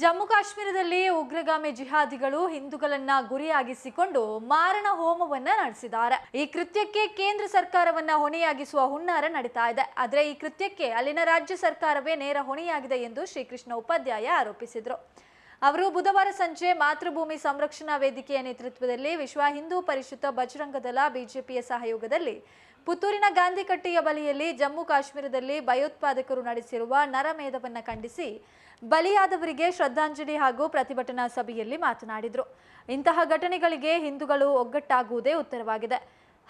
ಜಮ್ಮು ಕಾಶ್ಮೀರದಲ್ಲಿ ಉಗ್ರಗಾಮಿ ಜಿಹಾದಿಗಳು ಹಿಂದೂಗಳನ್ನ ಗುರಿಯಾಗಿಸಿಕೊಂಡು ಮಾರಣ ಹೋಮವನ್ನ ನಡೆಸಿದ್ದಾರೆ. ಈ ಕೃತ್ಯಕ್ಕೆ ಕೇಂದ್ರ ಸರ್ಕಾರವನ್ನ ಹೊಣೆಯಾಗಿಸುವ ಹುನ್ನಾರ ನಡೀತಾ ಇದೆ. ಆದ್ರೆ ಈ ಕೃತ್ಯಕ್ಕೆ ಅಲ್ಲಿನ ರಾಜ್ಯ ಸರ್ಕಾರವೇ ನೇರ ಹೊಣೆಯಾಗಿದೆ ಎಂದು ಶ್ರೀಕೃಷ್ಣ ಉಪಾಧ್ಯಾಯ ಆರೋಪಿಸಿದರು. ಅವರು ಬುಧವಾರ ಸಂಜೆ ಮಾತೃಭೂಮಿ ಸಂರಕ್ಷಣಾ ವೇದಿಕೆಯ ನೇತೃತ್ವದಲ್ಲಿ ವಿಶ್ವ ಹಿಂದೂ ಪರಿಷತ್ ಬಜರಂಗದಳ ಬಿಜೆಪಿಯ ಸಹಯೋಗದಲ್ಲಿ ಪುತ್ತೂರಿನ ಗಾಂಧಿಕಟ್ಟೆಯ ಬಳಿಯಲ್ಲಿ ಜಮ್ಮು ಕಾಶ್ಮೀರದಲ್ಲಿ ಭಯೋತ್ಪಾದಕರು ನಡೆಸಿರುವ ನರಮೇಧವನ್ನು ಖಂಡಿಸಿ ಬಲಿಯಾದವರಿಗೆ ಶ್ರದ್ಧಾಂಜಲಿ ಹಾಗೂ ಪ್ರತಿಭಟನಾ ಸಭೆಯಲ್ಲಿ ಮಾತನಾಡಿದರು. ಇಂತಹ ಘಟನೆಗಳಿಗೆ ಹಿಂದೂಗಳು ಒಗ್ಗಟ್ಟಾಗುವುದೇ ಉತ್ತರವಾಗಿದೆ.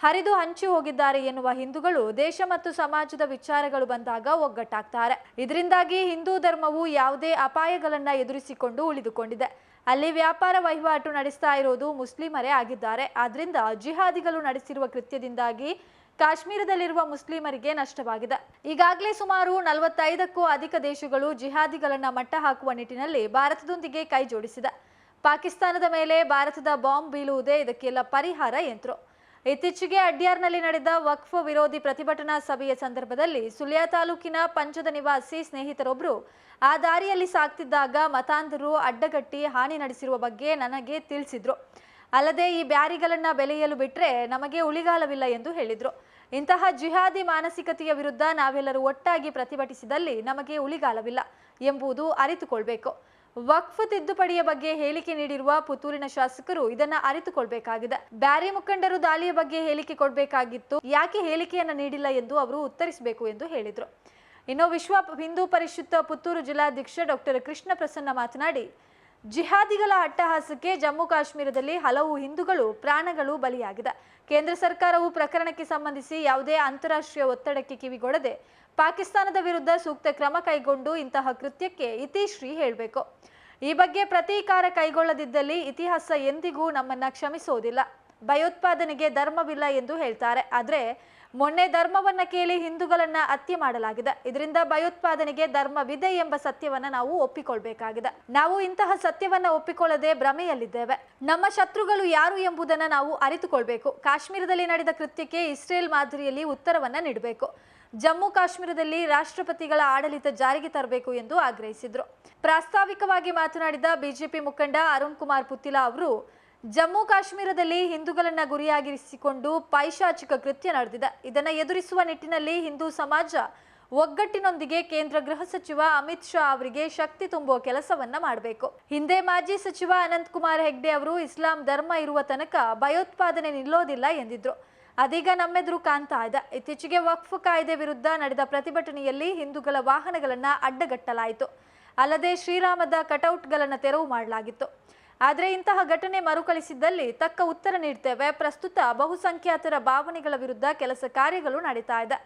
ಹರಿದು ಹಂಚಿ ಹೋಗಿದ್ದಾರೆ ಎನ್ನುವ ಹಿಂದೂಗಳು ದೇಶ ಮತ್ತು ಸಮಾಜದ ವಿಚಾರಗಳು ಬಂದಾಗ ಒಗ್ಗಟ್ಟಾಗ್ತಾರೆ. ಇದರಿಂದಾಗಿ ಹಿಂದೂ ಧರ್ಮವು ಯಾವುದೇ ಅಪಾಯಗಳನ್ನ ಎದುರಿಸಿಕೊಂಡು ಉಳಿದುಕೊಂಡಿದೆ. ಅಲ್ಲಿ ವ್ಯಾಪಾರ ವಹಿವಾಟು ನಡೆಸ್ತಾ ಇರೋದು ಮುಸ್ಲಿಮರೇ ಆಗಿದ್ದಾರೆ. ಆದ್ರಿಂದ ಜಿಹಾದಿಗಳು ನಡೆಸಿರುವ ಕೃತ್ಯದಿಂದಾಗಿ ಕಾಶ್ಮೀರದಲ್ಲಿರುವ ಮುಸ್ಲಿಮರಿಗೆ ನಷ್ಟವಾಗಿದೆ. ಈಗಾಗಲೇ ಸುಮಾರು ನಲವತ್ತೈದಕ್ಕೂ ಅಧಿಕ ದೇಶಗಳು ಜಿಹಾದಿಗಳನ್ನ ಮಟ್ಟ ಹಾಕುವ ನಿಟ್ಟಿನಲ್ಲಿ ಭಾರತದೊಂದಿಗೆ ಕೈ ಜೋಡಿಸಿದೆ. ಪಾಕಿಸ್ತಾನದ ಮೇಲೆ ಭಾರತದ ಬಾಂಬ್ ಬೀಳುವುದೇ ಇದಕ್ಕೆಲ್ಲ ಪರಿಹಾರ ಎಂದರು. ಇತ್ತೀಚೆಗೆ ಅಡ್ಯಾರ್ನಲ್ಲಿ ನಡೆದ ವಕ್ಫ್ ವಿರೋಧಿ ಪ್ರತಿಭಟನಾ ಸಭೆಯ ಸಂದರ್ಭದಲ್ಲಿ ಸುಳ್ಯ ತಾಲೂಕಿನ ಪಂಚದ ನಿವಾಸಿ ಸ್ನೇಹಿತರೊಬ್ಬರು ಆ ದಾರಿಯಲ್ಲಿ ಸಾಗ್ತಿದ್ದಾಗ ಮತಾಂಧರು ಅಡ್ಡಗಟ್ಟಿ ಹಾನಿ ನಡೆಸಿರುವ ಬಗ್ಗೆ ನನಗೆ ತಿಳಿಸಿದ್ರು. ಅಲ್ಲದೆ ಈ ಬ್ಯಾರಿಗಳನ್ನ ಬೆಲೆಯಲು ಬಿಟ್ರೆ ನಮಗೆ ಉಳಿಗಾಲವಿಲ್ಲ ಎಂದು ಹೇಳಿದ್ರು. ಇಂತಹ ಜಿಹಾದಿ ಮಾನಸಿಕತೆಯ ವಿರುದ್ಧ ನಾವೆಲ್ಲರೂ ಒಟ್ಟಾಗಿ ಪ್ರತಿಭಟಿಸಿದಲ್ಲಿ ನಮಗೆ ಉಳಿಗಾಲವಿಲ್ಲ ಎಂಬುದು ಅರಿತುಕೊಳ್ಬೇಕು. ವಕ್ಫ್ ತಿದ್ದುಪಡಿಯ ಬಗ್ಗೆ ಹೇಳಿಕೆ ನೀಡಿರುವ ಪುತ್ತೂರಿನ ಶಾಸಕರು ಇದನ್ನ ಅರಿತುಕೊಳ್ಬೇಕಾಗಿದೆ. ಬ್ಯಾರಿ ಮುಖಂಡರು ದಾಳಿಯ ಬಗ್ಗೆ ಹೇಳಿಕೆ ಕೊಡಬೇಕಾಗಿತ್ತು. ಯಾಕೆ ಹೇಳಿಕೆಯನ್ನ ನೀಡಿಲ್ಲ ಎಂದು ಅವರು ಉತ್ತರಿಸಬೇಕು ಎಂದು ಹೇಳಿದರು. ಇನ್ನು ವಿಶ್ವ ಹಿಂದೂ ಪರಿಷತ್ ಪುತ್ತೂರು ಜಿಲ್ಲಾಧ್ಯಕ್ಷ ಡಾಕ್ಟರ್ ಕೃಷ್ಣ ಪ್ರಸನ್ನ ಮಾತನಾಡಿ ಜಿಹಾದಿಗಳ ಅಟ್ಟಹಾಸಕ್ಕೆ ಜಮ್ಮು ಕಾಶ್ಮೀರದಲ್ಲಿ ಹಲವು ಹಿಂದೂಗಳು ಪ್ರಾಣಗಳು ಬಲಿಯಾಗಿದೆ. ಕೇಂದ್ರ ಸರ್ಕಾರವು ಪ್ರಕರಣಕ್ಕೆ ಸಂಬಂಧಿಸಿ ಯಾವುದೇ ಅಂತಾರಾಷ್ಟ್ರೀಯ ಒತ್ತಡಕ್ಕೆ ಕಿವಿಗೊಡದೆ ಪಾಕಿಸ್ತಾನದ ವಿರುದ್ಧ ಸೂಕ್ತ ಕ್ರಮ ಕೈಗೊಂಡು ಇಂತಹ ಕೃತ್ಯಕ್ಕೆ ಇತಿಶ್ರೀ ಹೇಳಬೇಕು. ಈ ಬಗ್ಗೆ ಪ್ರತೀಕಾರ ಕೈಗೊಳ್ಳದಿದ್ದಲ್ಲಿ ಇತಿಹಾಸ ಎಂದಿಗೂ ನಮ್ಮನ್ನ ಕ್ಷಮಿಸೋದಿಲ್ಲ. ಭಯೋತ್ಪಾದನೆಗೆ ಧರ್ಮವಿಲ್ಲ ಎಂದು ಹೇಳ್ತಾರೆ. ಆದರೆ ಮೊನ್ನೆ ಧರ್ಮವನ್ನ ಕೇಳಿ ಹಿಂದೂಗಳನ್ನ ಹತ್ಯೆ ಮಾಡಲಾಗಿದೆ. ಇದರಿಂದ ಭಯೋತ್ಪಾದನೆಗೆ ಧರ್ಮವಿದೆ ಎಂಬ ಸತ್ಯವನ್ನ ನಾವು ಒಪ್ಪಿಕೊಳ್ಬೇಕಾಗಿದೆ. ನಾವು ಇಂತಹ ಸತ್ಯವನ್ನ ಒಪ್ಪಿಕೊಳ್ಳದೆ ಭ್ರಮೆಯಲ್ಲಿದ್ದೇವೆ. ನಮ್ಮ ಶತ್ರುಗಳು ಯಾರು ಎಂಬುದನ್ನ ನಾವು ಅರಿತುಕೊಳ್ಬೇಕು. ಕಾಶ್ಮೀರದಲ್ಲಿ ನಡೆದ ಕೃತ್ಯಕ್ಕೆ ಇಸ್ರೇಲ್ ಮಾದರಿಯಲ್ಲಿ ಉತ್ತರವನ್ನ ನೀಡಬೇಕು. ಜಮ್ಮು ಕಾಶ್ಮೀರದಲ್ಲಿ ರಾಷ್ಟ್ರಪತಿಗಳ ಆಡಳಿತ ಜಾರಿಗೆ ತರಬೇಕು ಎಂದು ಆಗ್ರಹಿಸಿದ್ರು. ಪ್ರಾಸ್ತಾವಿಕವಾಗಿ ಮಾತನಾಡಿದ ಬಿಜೆಪಿ ಮುಖಂಡ ಅರುಣ್ ಕುಮಾರ್ ಪುತ್ತಿಲಾ ಅವರು ಜಮ್ಮು ಕಾಶ್ಮೀರದಲ್ಲಿ ಹಿಂದೂಗಳನ್ನ ಗುರಿಯಾಗಿರಿಸಿಕೊಂಡು ಪೈಶಾಚಿಕ ಕೃತ್ಯ ನಡೆದಿದೆ. ಇದನ್ನ ಎದುರಿಸುವ ನಿಟ್ಟಿನಲ್ಲಿ ಹಿಂದೂ ಸಮಾಜ ಒಗ್ಗಟ್ಟಿನೊಂದಿಗೆ ಕೇಂದ್ರ ಗೃಹ ಸಚಿವ ಅಮಿತ್ ಶಾ ಅವರಿಗೆ ಶಕ್ತಿ ತುಂಬುವ ಕೆಲಸವನ್ನ ಮಾಡಬೇಕು. ಹಿಂದೆ ಮಾಜಿ ಸಚಿವ ಅನಂತ್ ಕುಮಾರ್ ಹೆಗ್ಡೆ ಅವರು ಇಸ್ಲಾಂ ಧರ್ಮ ಇರುವ ತನಕ ಭಯೋತ್ಪಾದನೆ ನಿಲ್ಲೋದಿಲ್ಲ ಎಂದಿದ್ರು. ಅದೀಗ ನಮ್ಮೆದುರು ಕಾಣ್ತಾ ಇದೆ. ಇತ್ತೀಚೆಗೆ ವಕ್ಫ್ ಕಾಯ್ದೆ ವಿರುದ್ಧ ನಡೆದ ಪ್ರತಿಭಟನೆಯಲ್ಲಿ ಹಿಂದೂಗಳ ವಾಹನಗಳನ್ನ ಅಡ್ಡಗಟ್ಟಲಾಯಿತು. ಅಲ್ಲದೆ ಶ್ರೀರಾಮದ ಕಟೌಟ್ಗಳನ್ನ ತೆರವು ಮಾಡಲಾಗಿತ್ತು. ಆದರೆ ಇಂತಹ ಘಟನೆ ಮರುಕಳಿಸಿದ್ದಲ್ಲಿ ತಕ್ಕ ಉತ್ತರ ನೀಡ್ತೇವೆ. ಪ್ರಸ್ತುತ ಬಹುಸಂಖ್ಯಾತರ ಭಾವನೆಗಳ ವಿರುದ್ಧ ಕೆಲಸ ಕಾರ್ಯಗಳು ನಡೀತಾ ಇದೆ.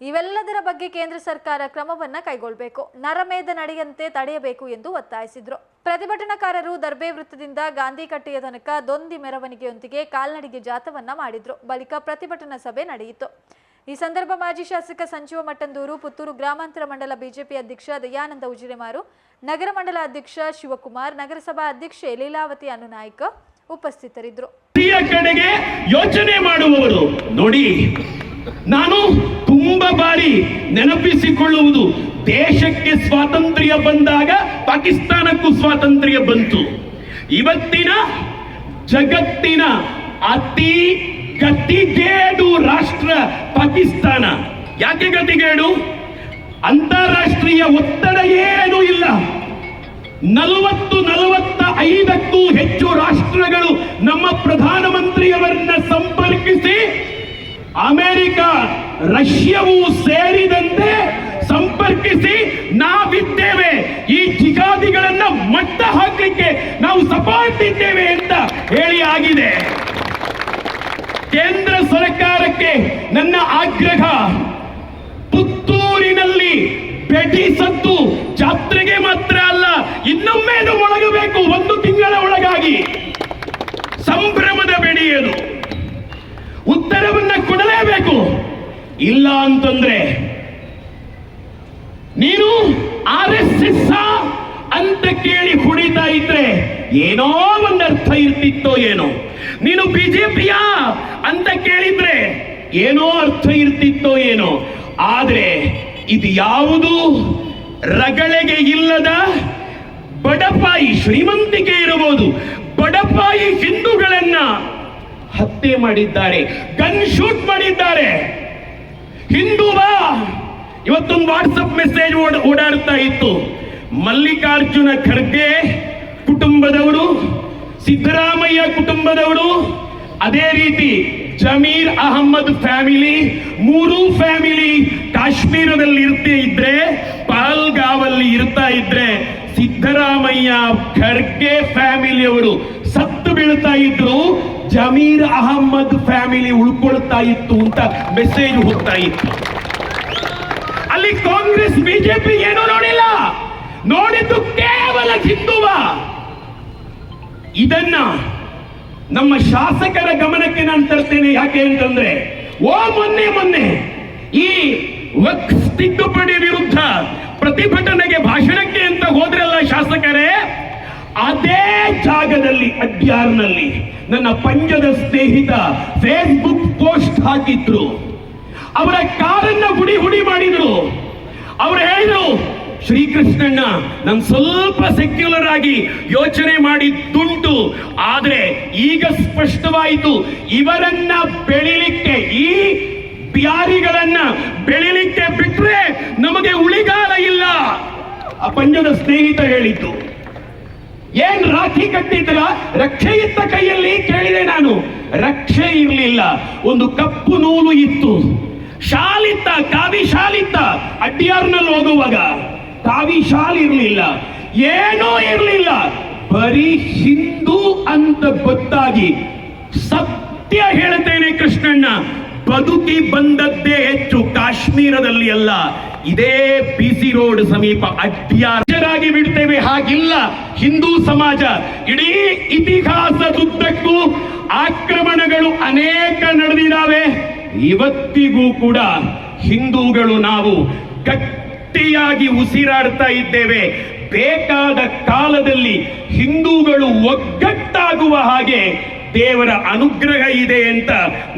ಇವೆಲ್ಲದರ ಬಗ್ಗೆ ಕೇಂದ್ರ ಸರ್ಕಾರ ಕ್ರಮವನ್ನ ಕೈಗೊಳ್ಳಬೇಕು ನರಮೇಧ ನಡೆಯಂತೆ ತಡೆಯಬೇಕು ಎಂದು ಒತ್ತಾಯಿಸಿದ್ರು. ಪ್ರತಿಭಟನಾಕಾರರು ದರ್ಬೆ ವೃತ್ತದಿಂದ ಗಾಂಧಿ ಕಟ್ಟೆಯ ತನಕ ದೊಂದಿ ಮೆರವಣಿಗೆಯೊಂದಿಗೆ ಕಾಲ್ನಡಿಗೆ ಜಾಥವನ್ನ ಮಾಡಿದ್ರು. ಬಳಿಕ ಪ್ರತಿಭಟನಾ ಸಭೆ ನಡೆಯಿತು. ಈ ಸಂದರ್ಭ ಮಾಜಿ ಶಾಸಕ ಸಂಜೀವ ಮಟ್ಟಂದೂರು, ಪುತ್ತೂರು ಗ್ರಾಮಾಂತರ ಮಂಡಲ ಬಿಜೆಪಿ ಅಧ್ಯಕ್ಷ ದಯಾನಂದ ಉಜಿರೆಮಾರು, ನಗರ ಮಂಡಲ ಅಧ್ಯಕ್ಷ ಶಿವಕುಮಾರ್, ನಗರಸಭಾ ಅಧ್ಯಕ್ಷೆ ಲೀಲಾವತಿ ಅನುನಾಯ್ಕ ಉಪಸ್ಥಿತರಿದ್ದರು. ಕಡೆಗೆ ಯೋಚನೆ ಮಾಡುವವರು ನೋಡಿ, ನಾನು ತುಂಬಾ ಬಾರಿ ನೆನಪಿಸಿಕೊಳ್ಳುವುದು ದೇಶಕ್ಕೆ ಸ್ವಾತಂತ್ರ್ಯ ಬಂದಾಗ ಪಾಕಿಸ್ತಾನಕ್ಕೂ ಸ್ವಾತಂತ್ರ್ಯ ಬಂತು. ಇವತ್ತಿನ ಜಗತ್ತಿನ ಅತಿ ಗತಿಗೇಡು ರಾಷ್ಟ್ರ ಪಾಕಿಸ್ತಾನ. ಯಾಕೆ ಗತಿಗೇಡು ಅಂತಾರಾಷ್ಟ್ರೀಯ ಒತ್ತಡ ಏನೂ ಇಲ್ಲ. ನಲವತ್ತು ನಲವತ್ತ ಐದಕ್ಕೂ ಹೆಚ್ಚು ರಾಷ್ಟ್ರಗಳು ನಮ್ಮ ಪ್ರಧಾನಮಂತ್ರಿಯವರನ್ನ ಸಂಪರ್ಕಿಸಿ ಅಮೆರಿಕ, ರಷ್ಯಾವು ಸೇರಿದಂತೆ ಸಂಪರ್ಕಿಸಿ ನಾವಿದ್ದೇವೆ. ಈ ಜಿಗಾದಿಗಳನ್ನ ಮಟ್ಟ ಹಾಕಲಿಕ್ಕೆ ನಾವು ಸಪೋರ್ಟ್ ಇದ್ದೇವೆ ಅಂತ ಹೇಳಿ ಆಗಿದೆ ಕೇಂದ್ರ ನನ್ನ ಆಗ್ರಹ. ಪುತ್ತೂರಿನಲ್ಲಿ ಬೆಟಿ ಸತ್ತು ಜಾತ್ರೆಗೆ ಮಾತ್ರ ಅಲ್ಲ ಇನ್ನೊಮ್ಮೆ ಒಳಗಬೇಕು ಒಂದು ತಿಂಗಳ ಒಳಗಾಗಿ. ಸಂಭ್ರಮದ ಬೆಡಿಯದು ಉತ್ತರವನ್ನ ಕೊಡಲೇಬೇಕು. ಇಲ್ಲ ಅಂತಂದ್ರೆ, ನೀನು ಆರ್ ಎಸ್ ಎಸ್ ಅಂತ ಕೇಳಿ ಕುಡಿತಾ ಇದ್ರೆ ಏನೋ ಒಂದರ್ಥ ಇರ್ತಿತ್ತೋ ಏನೋ. ನೀನು ಬಿಜೆಪಿಯಾ ಅಂತ ಕೇಳಿದ್ರೆ ಏನೋ ಅರ್ಥ ಇರ್ತಿತ್ತೋ ಏನೋ, ಆದರೆ ಇದು ಯಾವುದು? ರಗಳೆಗೆ ಇಲ್ಲದ ಬಡಪಾಯಿ ಶ್ರೀಮಂತಿಕೆ ಇರಬಹುದು. ಬಡಪಾಯಿ ಹಿಂದೂಗಳನ್ನ ಹತ್ಯೆ ಮಾಡಿದ್ದಾರೆ, ಗನ್ ಶೂಟ್ ಮಾಡಿದ್ದಾರೆ. ಹಿಂದೂ ಬಾ. ಇವತ್ತೊಂದು ವಾಟ್ಸಪ್ ಮೆಸೇಜ್ ಓಡಾಡ್ತಾ ಇತ್ತು. ಮಲ್ಲಿಕಾರ್ಜುನ ಖರ್ಗೆ ಕುಟುಂಬದವರು ಸಿದ್ದರಾಮಯ್ಯ ಕುಟುಂಬದವರು ಅದೇ ರೀತಿ ಜಮೀರ್ ಅಹಮ್ಮದ್ ಫ್ಯಾಮಿಲಿ, ಮೂರೂ ಫ್ಯಾಮಿಲಿ ಕಾಶ್ಮೀರದಲ್ಲಿ ಇರ್ತೇ ಇದ್ರೆ, ಪಹಲ್ಗಾವಲ್ಲಿ ಇರ್ತಾ ಇದ್ರೆ, ಸಿದ್ದರಾಮಯ್ಯ ಖರ್ಗೆ ಫ್ಯಾಮಿಲಿಯವರು ಸತ್ತು ಬೀಳ್ತಾ ಇದ್ರು, ಜಮೀರ್ ಅಹಮ್ಮದ್ ಫ್ಯಾಮಿಲಿ ಉಳ್ಕೊಳ್ತಾ ಇತ್ತು ಅಂತ ಮೆಸೇಜ್ ಹೋಗ್ತಾ ಇತ್ತು. ಅಲ್ಲಿ ಕಾಂಗ್ರೆಸ್, ಬಿಜೆಪಿ ಏನೂ ನೋಡಿಲ್ಲ. ನೋಡಿದ್ದು ಕೇವಲ ಹಿಂದುವ. ಇದನ್ನ ನಮ್ಮ ಶಾಸಕರ ಗಮನಕ್ಕೆ ನಾನು ತರ್ತೇನೆ. ಯಾಕೆ ಅಂತಂದ್ರೆ, ಓ ಮೊನ್ನೆ ಮೊನ್ನೆ ಈ ವಕ್ಸ್ ತಿದ್ದುಪಡಿ ವಿರುದ್ಧ ಪ್ರತಿಭಟನೆಗೆ ಭಾಷಣಕ್ಕೆ ಅಂತ ಹೋದ್ರಲ್ಲ ಶಾಸಕರೇ, ಅದೇ ಜಾಗದಲ್ಲಿ, ಅಡ್ಯಾರ್ನಲ್ಲಿ ನನ್ನ ಪಂಜದ ಸ್ನೇಹಿತ ಫೇಸ್ಬುಕ್ ಪೋಸ್ಟ್ ಹಾಕಿದ್ರು. ಅವರ ಕಾರನ್ನ ಹುಡಿ ಹುಡಿ ಮಾಡಿದ್ರು. ಅವ್ರು ಹೇಳಿದ್ರು ಶ್ರೀಕೃಷ್ಣಣ್ಣ ನಮ್ ಸ್ವಲ್ಪ ಸೆಕ್ಯುಲರ್ ಆಗಿ ಯೋಚನೆ ಮಾಡಿದ್ದುಂಟು. ಆದ್ರೆ ಈಗ ಸ್ಪಷ್ಟವಾಯಿತು, ಇವರನ್ನ ಬೆಳಿಲಿಕ್ಕೆ, ಈ ಬ್ಯಾರಿಗಳನ್ನ ಬೆಳಿಲಿಕ್ಕೆ ಬಿಟ್ರೆ ನಮಗೆ ಉಳಿಗಾಲ ಇಲ್ಲ. ಆ ಪಂಜದ ಸ್ನೇಹಿತ ಹೇಳಿದ್ದು, ಏನ್ ರಾಖಿ ಕಟ್ಟಿದ್ರ ರಕ್ಷೆ ಇತ್ತ ಕೈಯಲ್ಲಿ? ಕೇಳಿದೆ ನಾನು. ರಕ್ಷೆ ಇರಲಿಲ್ಲ, ಒಂದು ಕಪ್ಪು ನೂಲು ಇತ್ತು. ಶಾಲಿತ್ತ ಕಾವಿ ಶಾಲಿತ್ತ ಅಡ್ಡಿಯಾರ್ನಲ್ಲಿ ಹೋಗುವಾಗ. ಕಾವಿ ಶಾಲ್ ಇರಲಿಲ್ಲ. ಏನೂ ಇರಲಿಲ್ಲ. ಬರೀ ಹಿಂದೂ ಅಂತ ಗೊತ್ತಾಗಿ ಸತ್ಯ ಹೇಳ್ತೇನೆ ಕೃಷ್ಣಣ್ಣ. ಬದುಕಿ ಬಂದದ್ದೇ ಹೆಚ್ಚು ಕಾಶ್ಮೀರದಲ್ಲಿ ಅಲ್ಲ. ಇದೇ ಪಿ ಸಿ ರೋಡ್ ಸಮೀಪ ಅಡ್ಡಿಯಾಗಿ ಬಿಡ್ತೇವೆ ಹಾಗಿಲ್ಲ. ಹಿಂದೂ ಸಮಾಜ ಇಡೀ ಇತಿಹಾಸದುದ್ದಕ್ಕೂ ಆಕ್ರಮಣಗಳು ಅನೇಕ ನಡೆದಿದ್ದಾವೆ. ಇವತ್ತಿಗೂ ಕೂಡ ಹಿಂದೂಗಳು ನಾವು ಗಟ್ಟಿಯಾಗಿ ಉಸಿರಾಡ್ತಾ ಇದ್ದೇವೆ. ಬೇಕಾದ ಕಾಲದಲ್ಲಿ ಹಿಂದೂಗಳು ಒಗ್ಗಟ್ಟಾಗುವ ಹಾಗೆ ದೇವರ ಅನುಗ್ರಹ ಇದೆ ಅಂತ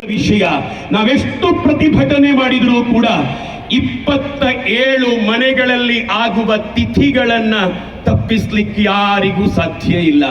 ವಿಷಯ. ನಾವೆಷ್ಟು ಪ್ರತಿಭಟನೆ ಮಾಡಿದರೂ ಕೂಡ ಇಪ್ಪತ್ತ ಏಳು ಮನೆಗಳಲ್ಲಿ ಆಗುವ ತಿಥಿಗಳನ್ನ ತಪ್ಪಿಸ್ಲಿಕ್ಕೆ ಯಾರಿಗೂ ಸಾಧ್ಯ ಇಲ್ಲ.